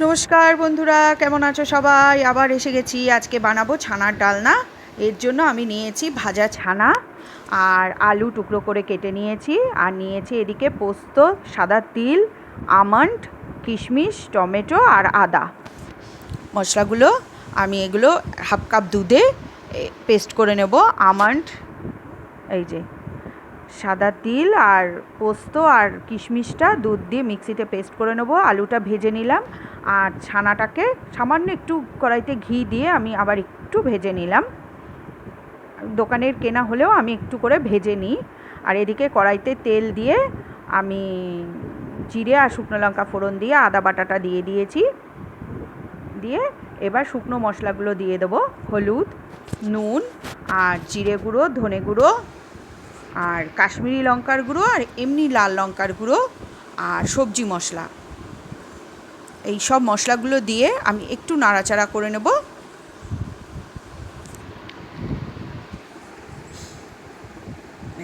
নমস্কার বন্ধুরা, কেমন আছো সবাই? আবার এসে গেছি, আজকে বানাবো ছানার ডালনা। এর জন্য আমি নিয়েছি ভাজা ছানা আর আলু টুকরো করে কেটে নিয়েছি আর নিয়েছি এদিকে পোস্ত, সাদা তিল, আমন্ড, কিশমিশ, টমেটো আর আদা। মশলাগুলো আমি এগুলো হাফ কাপ দুধে পেস্ট করে নেব। আমন্ড, এই যে সাদা তিল আর পোস্ত আর কিশমিশটা দুধ দিয়ে মিক্সিতে পেস্ট করে নেব। আলুটা ভেজে নিলাম আর ছানাটাকে সামান্য একটু কড়াইতে ঘি দিয়ে আমি আবার একটু ভেজে নিলাম। দোকানের কেনা হলেও আমি একটু করে ভেজে নিই। আর এদিকে কড়াইতে তেল দিয়ে আমি জিরে আর শুকনো লঙ্কা ফোড়ন দিয়ে আদা বাটাটা দিয়ে দিয়েছি। দিয়ে এবার শুকনো মশলাগুলো দিয়ে দেবো। হলুদ, নুন আর জিরে গুঁড়ো, ধনে গুঁড়ো আর কাশ্মীরি লঙ্কার গুঁড়ো আর এমনি লাল লঙ্কার গুঁড়ো আর সবজি মশলা। এই সব মশলাগুলো দিয়ে আমি একটু নাড়াচাড়া করে নেব।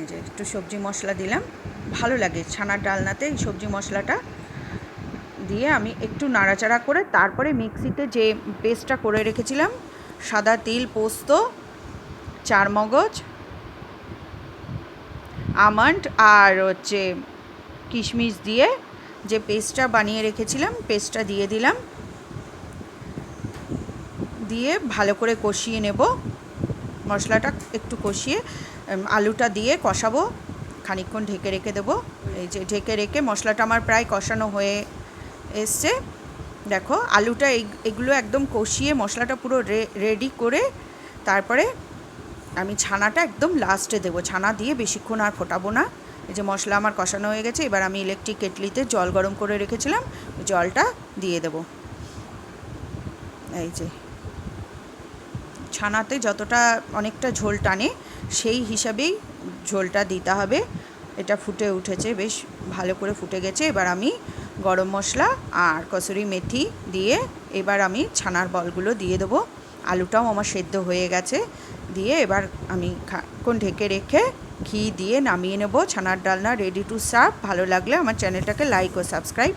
যে একটু সবজি মশলা দিলাম। ভালো লাগে ছানার ডালনাতে এই সবজি মশলাটা। দিয়ে আমি একটু নাড়াচাড়া করে তারপরে মিক্সিতে যে পেস্টটা করে রেখেছিলাম, সাদা তিল, পোস্ত চার মগজ আমন্ড আর হচ্ছে কিশমিশ দিয়ে যে পেস্টটা বানিয়ে রেখেছিলাম, পেস্টটা দিয়ে দিলাম। দিয়ে ভালো করে কষিয়ে নেব। মশলাটা একটু কষিয়ে আলুটা দিয়ে কষাবো। খানিকক্ষণ ঢেকে রেখে দেবো। এই যে ঢেকে রেখে মশলাটা আমার প্রায় কষানো হয়ে এসছে। দেখো, আলুটা এগুলো একদম কষিয়ে মশলাটা পুরো রেডি করে তারপরে আমি ছানাটা একদম লাস্টে দেবো। ছানা দিয়ে বেশিক্ষণ আর ফোটাবো না। এই যে মশলা আমার কষানো হয়ে গেছে, এবার আমি ইলেকট্রিক কেটলিতে জল গরম করে রেখেছিলাম জলটা দিয়ে দেব। এই যে। ছানাতে যতটা অনেকটা ঝোল টানে, সেই হিসাবেই ঝোলটা দিতে হবে। এটা ফুটে উঠেছে, বেশ ভালো করে ফুটে গেছে। এবার আমি গরম মশলা আর কসুরি মেথি দিয়ে এবার আমি ছানার বলগুলো দিয়ে দেবো। আলুটাও আমার সেদ্ধ হয়ে গেছে। দিয়ে এবার আমি খাক্ষণ ঢেকে রেখে ঘি দিয়ে নামিয়ে নেব। ছানার ডালনা রেডি টু সার্ভ ভালো লাগলে আমার চ্যানেলটাকে লাইক ও সাবস্ক্রাইব